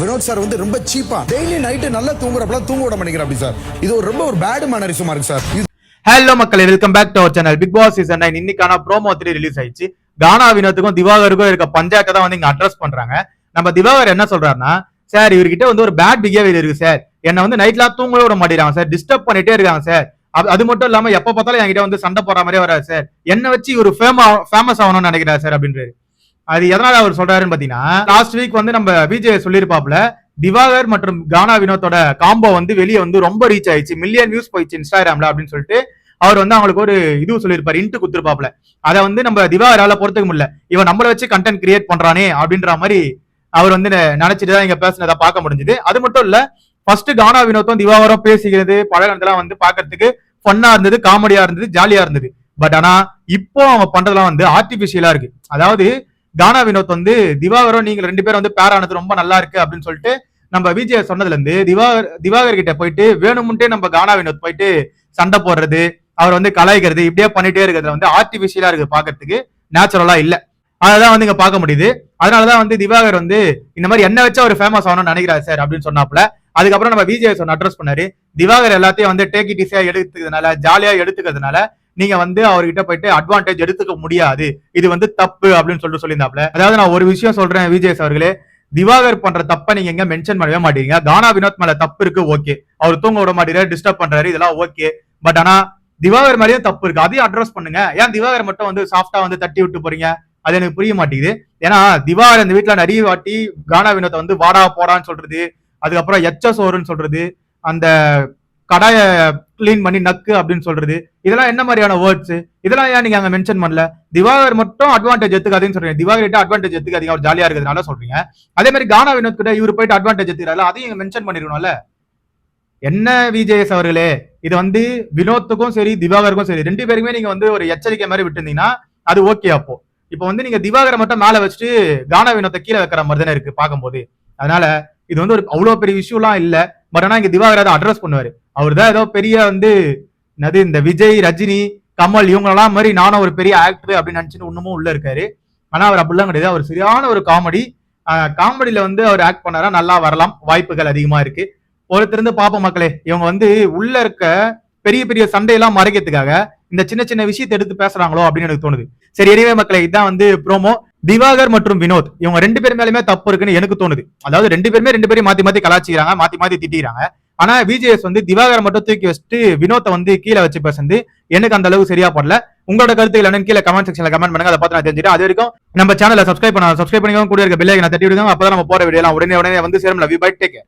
Vinod sir வந்து ரொம்ப சீப்பா டெய்லி நைட்டு நல்லா தூங்குறப்பலாம் தூங்க விட மாட்டேங்கிற அப்படி சார். இது ஒரு ரொம்ப ஒரு பேட் மேனரிசமா இருக்கு சார். ஹலோ மக்களே welcome back to our channel Bigg Boss season nine இன்னைக்கான ப்ரோமோ த்ரீ ரிலீஸ் ஆயிடுச்சு. கானா வினோத்துக்கும் திவாகருக்கும் இருக்க பஞ்சாயத்தை தான் வந்து இங்க அட்ரஸ் பண்றாங்க. நம்ம திவாகர் என்ன சொல்றாருன்னா சார் இவர்கிட்ட வந்து ஒரு பேட் பிஹேவியர் இருக்கு சார் என்ன வந்து நைட்லாம் தூங்கவே விட மாட்டேங்கிறாங்க சார் டிஸ்டர்ப் பண்ணிட்டே இருக்காங்க சார் அது- அது மட்டும் இல்லாம எப்ப பார்த்தாலும் என்கிட்ட வந்து சண்டை போடுற மாதிரியே வராது சார் என்ன வச்சு இவர் ஃபேமஸ் ஆகணும்னு நினைக்கிறாரு சார் அப்படின்றாரு. அது எதனால அவர் சொல்றாருன்னு பாத்தீங்கன்னா லாஸ்ட் வீக் வந்து நம்ம விஜய் சொல்லியிருப்பாப்ல திவாகர் மற்றும் கானா வினோத்தோட காம்போ வந்து வெளியே வந்து ரொம்ப ரீச் ஆயிடுச்சு. மில்லியன் வியூஸ் போயிடுச்சு இன்ஸ்டாகிராம்ல அப்படின்னு சொல்லிட்டு அவர் வந்து அவங்களுக்கு ஒரு இது சொல்லியிருப்பாரு இன்ட்டு குத்துருப்பாப்ல அதை வந்து நம்ம திவாகரால பொறுத்துக்க முடியல. இவன் நம்மளை வச்சு கண்டென்ட் கிரியேட் பண்றானே அப்படின்ற மாதிரி அவர் வந்து நினைச்சிட்டு தான் இங்க பேசினதை பார்க்க முடிஞ்சது. அது மட்டும் இல்ல ஃபர்ஸ்ட் கானா வினோத்தும் திவாகரம் பேசிக்கிறது பழகினதெல்லாம் வந்து பாக்குறதுக்கு ஃபன்னா இருந்தது காமெடியா இருந்தது ஜாலியா இருந்தது. பட் ஆனா இப்போ அவன் பண்றதெல்லாம் வந்து ஆர்டிபிஷியலா இருக்கு. அதாவது கானா வினோத் வந்து திவாகரும் நீங்க ரெண்டு பேரும் வந்து பேர் ஆனது ரொம்ப நல்லா இருக்கு அப்படின்னு சொல்லிட்டு நம்ம விஜய் சொன்னதுல இருந்து திவாகர் திவாகர் கிட்ட போயிட்டு வேணுமுன்ட்டே நம்ம கானா வினோத் போயிட்டு சண்டை போடுறது அவர் வந்து கலாய்க்கிறது இப்படியே பண்ணிட்டே இருக்கிறது வந்து ஆர்டிபிஷியலா இருக்கு பாக்குறதுக்கு நேச்சுரலா இல்ல. அதான் வந்து இங்க பார்க்க முடியுது. அதனாலதான் வந்து திவாகர் வந்து இந்த மாதிரி என்ன வச்சு அவர் ஃபேமஸ் ஆகணும்னு நினைக்கிறாரு சார் அப்படின்னு சொன்னாப்ல அதுக்கப்புறம் நம்ம விஜய் சொன்ன அட்ரஸ் பண்ணாரு. திவாகர் எல்லாத்தையும் வந்து டேக் இட் ஈஸியா எடுத்துக்கிறதுனால ஜாலியா எடுத்துக்கிறதுனால நீங்க வந்து அவர்கிட்ட போயிட்டு அட்வான்டேஜ் எடுத்துக்க முடியாது. இது வந்து தப்பு அப்படின்னு சொல்லிட்டு சொல்லியிருந்தாப்ல அதாவது நான் ஒரு விஷயம் சொல்றேன் விஜய் அவர்களே. திவாகர் பண்ற தப்ப நீங்க எங்க மென்ஷன் பண்ணவே மாட்டீங்க. தானா வினோத் மேல தப்பு இருக்கு ஓகே. அவர் தூங்க விட மாட்டேங்கிறாரு டிஸ்டர்ப் பண்றாரு இதெல்லாம் ஓகே. பட் ஆனா திவாகர் மாதிரியும் தப்பு இருக்கு. அதையும் அட்ரஸ் பண்ணுங்க. ஏன் திவாகர் மட்டும் வந்து சாஃப்டா வந்து தட்டி விட்டு போறீங்க? அது எனக்கு புரிய மாட்டேங்குது. ஏன்னா திவாகர் இந்த வீட்டுல நிறைய வாட்டி கானா வினோத்தை வந்து வாடா போடான்னு சொல்றது அதுக்கப்புறம் எச்ச சோறுன்னு சொல்றது அந்த கடாயை க்ளீன் பண்ணி நக்கு அப்படின்னு சொல்றது. இதெல்லாம் என்ன மாதிரியான வேர்ட்ஸ் இதெல்லாம் ஏன் நீங்க அங்க மென்ஷன் பண்ணல? திவாகர் மட்டும் அட்வான்டேஜ் எடுத்துக்காதுன்னு சொல்றீங்க. திவாகர் கிட்ட அட்வான்டேஜ் எடுத்துக்காதீங்க. அவர் ஜாலியா இருக்கிறதுனால சொல்றீங்க. அதே மாதிரி கானா வினோத் கிட்ட இவர் போயிட்டு அட்வான்டேஜ் எடுத்துக்கிறாரு அதையும் மென்ஷன் பண்ணிருக்கணும்ல. என்ன விஜேஎஸ் அவர்களே? இது வந்து வினோத்துக்கும் சரி திவாகருக்கும் சரி ரெண்டு பேருக்குமே நீங்க வந்து ஒரு எச்சரிக்கை மாதிரி விட்டுருந்தீங்கன்னா அது ஓகே அப்போ. இப்போ வந்து நீங்க திவாகரை மட்டும் மேல வச்சுட்டு கானா வினோத்தை கீழே வைக்கிற மாதிரி தானே இருக்கு பார்க்கும்போது. அதனால இது வந்து ஒரு அவ்வளவு பெரிய விஷயம்லாம் இல்லை. பட் ஆனா இங்க திவாகர் அதை அட்ரஸ் பண்ணுவாரு. அவர் தான் ஏதோ பெரிய வந்து என்னது இந்த விஜய் ரஜினி கமல் இவங்களெல்லாம் மாதிரி நானும் ஒரு பெரிய ஆக்டர் அப்படின்னு நினைச்சுன்னு இன்னமும் உள்ள இருக்காரு. ஆனா அவர் அப்படிலாம் கிடையாது. அவர் சரியான ஒரு காமெடி காமெடியில வந்து அவர் ஆக்ட் பண்ணாரா நல்லா வரலாம். வாய்ப்புகள் அதிகமா இருக்கு. ஒருத்தருந்து பாப்போம் மக்களே இவங்க வந்து உள்ள இருக்க பெரிய பெரிய சண்டையெல்லாம் மறைக்கிறதுக்காக இந்த சின்ன சின்ன விஷயத்தை எடுத்து பேசுறாங்களோ அப்படின்னு எனக்கு தோணுது. சரி எனவே மக்களே இதுதான் வந்து ப்ரோமோ திவாகர் மற்றும் வினோத் இவங்க ரெண்டு பேர் மேலுமே தப்பு இருக்குன்னு எனக்கு தோணுது. அதாவது ரெண்டு பேருமே ரெண்டு பேரும் மாத்தி மாத்தி கலாச்சிக்கிறாங்க மாத்தி மாத்தி திட்டிக்கிறாங்க. ஆனா விஜேஎஸ் வந்து திவாகர் மட்டும் தூக்கி வச்சுட்டு வினோத்தை வந்து கீழே வச்சு பேசுறது எனக்கு அந்த அளவுக்கு சரியா படல. உங்களோட கருத்துக்கள் என்னன்னு கீழே கமெண்ட் செக்ஷன்ல கமெண்ட் பண்ணுங்க. அதை பார்த்து நான் தெரிஞ்சுட்டு அது வரைக்கும் நம்ம சேனலை சப்ஸ்கிரைப் பண்ண சப்ஸ்கிரைப் பண்ணிக்கோங்க. கூட இருக்க பில்லை நான் தட்டி விடுங்க அப்பதான் நம்ம போற வீடியோ உடனே உடனே வந்து சேரும். Love bye take